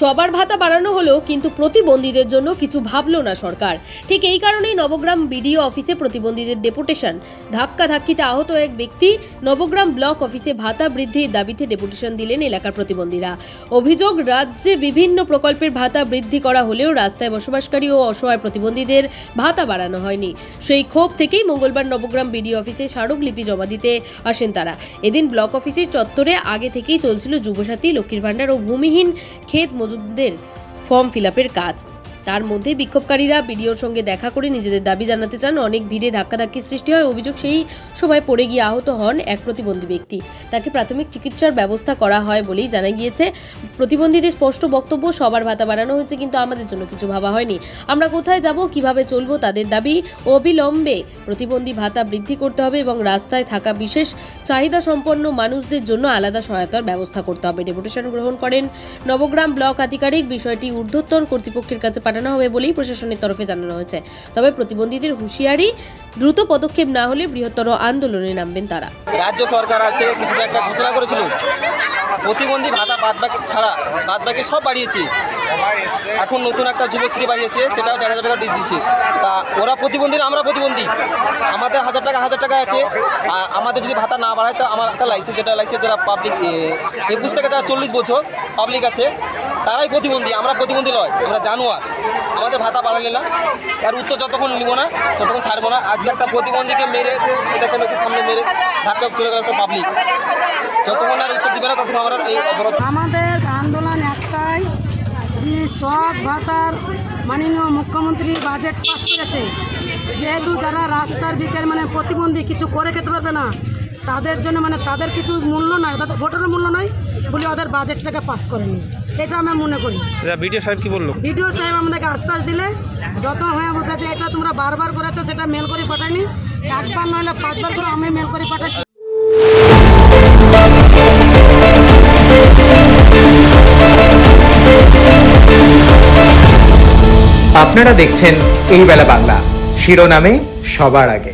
সবার ভাতা বাড়ানো হলো কিন্তু প্রতিবন্ধীদের জন্য কিছু ভাবলো না সরকার। ঠিক এই কারণেই নবগ্রাম বিডিও অফিসে প্রতিবন্ধীদের ডেপুটেশন। ধাক্কা ধাক্কিতে আহত এক ব্যক্তি নবগ্রাম ব্লক অফিসে ভাতা বৃদ্ধির দাবিতে ডেপুটেশন দিলেন এলাকার প্রতিবন্ধীরা। অভিযোগ, রাজ্যে বিভিন্ন প্রকল্পের ভাতা বৃদ্ধি করা হলেও রাস্তায় বসবাসকারী ও অসহায় প্রতিবন্ধীদের ভাতা বাড়ানো হয়নি। সেই ক্ষোভ থেকেই মঙ্গলবার নবগ্রাম বিডিও অফিসে স্মারকলিপি জমা দিতে আসেন তারা। এদিন ব্লক অফিসের চত্বরে আগে থেকেই চলছিল যুবসাথী, লক্ষ্মীর ভাণ্ডার ও ভূমিহীন ক্ষেত মজুদদের ফর্ম ফিল কাজ। তার মধ্যে বিক্ষোভকারীরা বিডিওর সঙ্গে দেখা করে নিজেদের দাবি জানাতে চান। অনেক ভিড়ে ধাক্কাধাক্কি সৃষ্টি হয়। অভিযোগ সেই সময় পড়ে গিয়ে আহত হন এক প্রতিবন্ধী ব্যক্তি। তাকে প্রাথমিক চিকিৎসার ব্যবস্থা করা হয় বলেই জানা গিয়েছে। প্রতিবন্ধীদের স্পষ্ট বক্তব্য সবার ভাতা বাড়ানো হয়েছে, কিন্তু আমাদের জন্য কিছু ভাবা হয়নি। আমরা কোথায় যাব, কীভাবে চলবো তাদের দাবি অবিলম্বে প্রতিবন্ধী ভাতা বৃদ্ধি করতে হবে এবং রাস্তায় থাকা বিশেষ চাহিদা সম্পন্ন মানুষদের জন্য আলাদা সহায়তার ব্যবস্থা করতে হবে। ডেপুটেশন গ্রহণ করেন নবগ্রাম ব্লক আধিকারিক। বিষয়টি ঊর্ধ্বতন কর্তৃপক্ষের কাছে পাঠানো হবে বলেই প্রশাসনের তরফে জানানো হয়েছে। তবে প্রতিবন্ধীদের হুঁশিয়ারি, দ্রুত পদক্ষেপ না হলে বৃহত্তর আন্দোলনে নামবেন তারা। রাজ্য সরকার আজ থেকে কিছুটা একটা ঘোষণা করেছিল। প্রতিবন্ধী ভাতা বাদ বাকি ছাড়া বাদ বাকি সব বাড়িয়েছে। এখন নতুন একটা যুবশ্রী বাড়িয়েছে, সেটাও দেড় হাজার টাকা দিয়ে দিয়েছে। তা ওরা প্রতিবন্ধী আমরা প্রতিবন্ধী। আমাদের হাজার টাকা হাজার টাকা আছে। আর আমাদের যদি ভাতা না বাড়ায়, তো আমার একটা লাইসেন্স, যেটা লাইসেন্স যারা পাবলিক একুশ থেকে যারা চল্লিশ বছর পাবলিক আছে তারাই প্রতিবন্ধী, আমরা প্রতিবন্ধী নয়, আমরা জানোয়ার। আমাদের ভাতা বাড়ালে না আর উত্তর যতক্ষণ নিব না, ততক্ষণ ছাড়বো না। আজকে একটা প্রতিবন্ধীকে মেরে এটাকে লোকের সামনে মেরে ধাক্কা চলে গেল একটা পাবলিক যতক্ষণ আর উত্তর দিবে না, ততক্ষণ আমরা এই অবরোধ আমাদের আন্দোলন একটাই যে সব ভাতার মাননীয় মুখ্যমন্ত্রী বাজেট পাস করেছে। যেহেতু যারা রাস্তার দিকের মানে প্রতিবন্ধী কিছু করে খেতে পারবে না, তাদের জন্য মানে তাদের কিছু মূল্য নাই তাদের ভোটের মূল্য নয়, বলে ওদের বাজেটটাকে পাস করেনি। এটা আমরা মনে করি। বিডিও সাহেব কি বলল? বিডিও সাহেব আমাদেরকে আশ্বাস দিলে যত হয়ে বোঝাচ্ছে এটা তোমরা বারবার করেছ সেটা মেল করে পাঠাইনি একবার নইলে পাঁচবার করে আমি মেল করে পাঠাচ্ছি। আপনারা দেখছেন এই বেলা বাংলা। শিরোনামে সবার আগে।